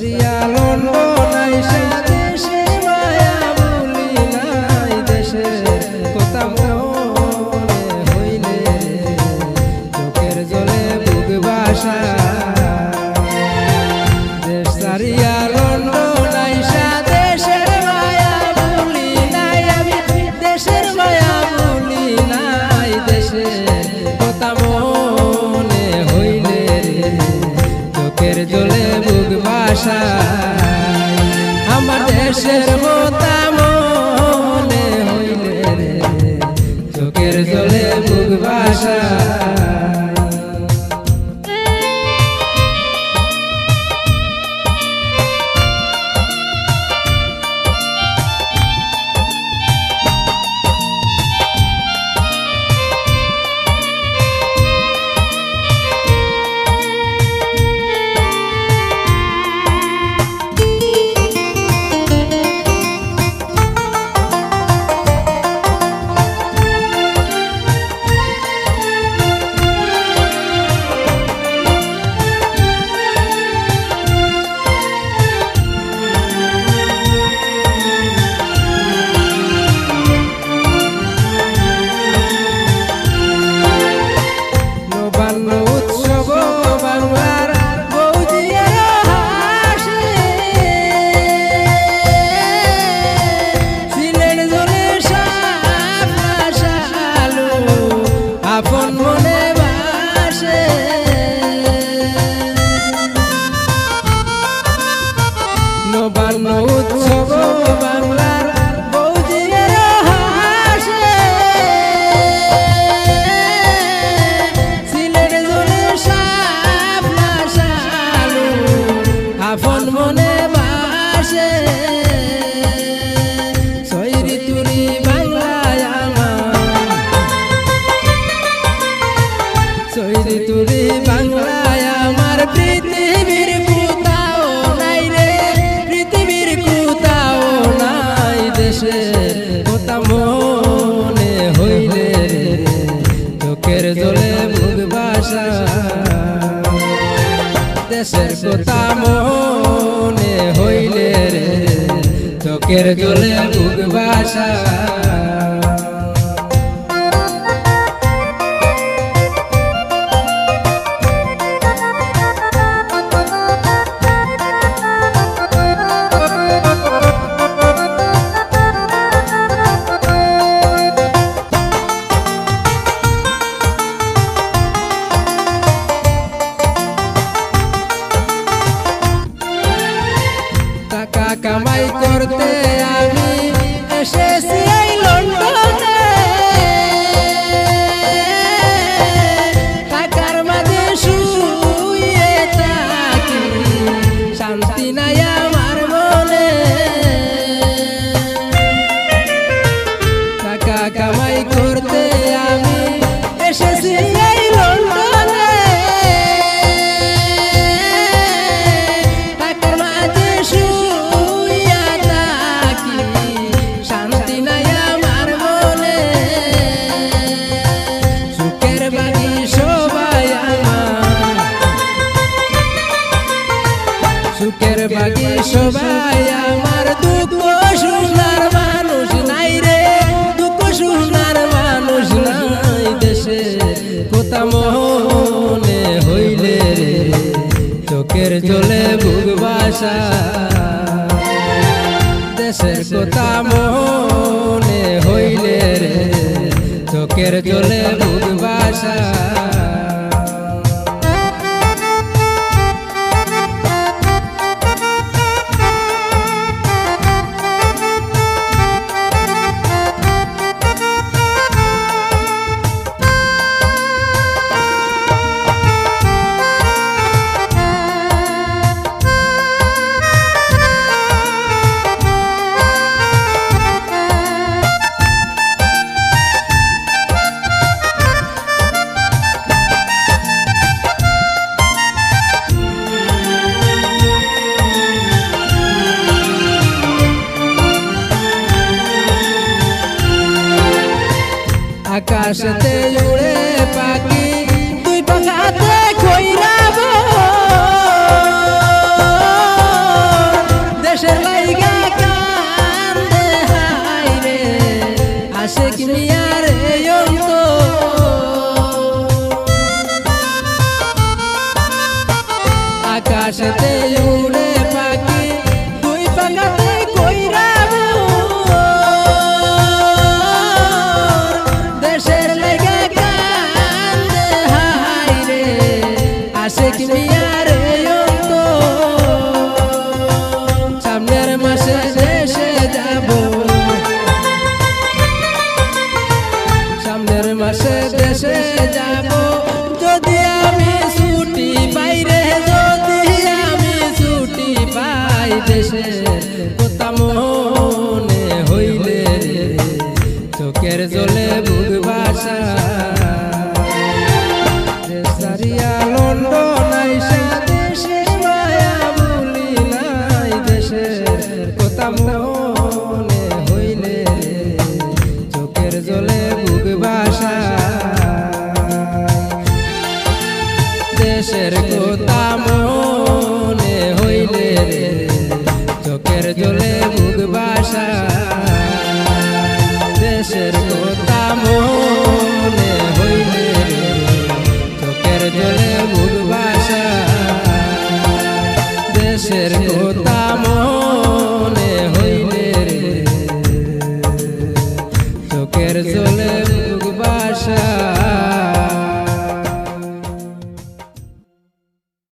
সারিয়া London আইসে ভাষা আমার দেশের মন দেশের কথা মনে হইলে রে। বুক বাসা। কামাই করতে আমি এসেছি এই লন্ডনে। টাকার মাঝে শুইয়া থাকি, শান্তি নাই আমার মনে। সুখের বাড়ি সবাই আমার। সুখের বাড়ি সবাই আমার, দুঃখ শোনা আশা দেশের কথা মনে হইলে রে চোখের জলে বুধবাসা দেশে যাব যদি আমি ছুটি বাইরে যদি আমি ছুটি পাই দেশে। বুকের জলে বুক বাসা দেশের কথা মনে হইলে চোখের জলে মুখ বাসা দেশের কথা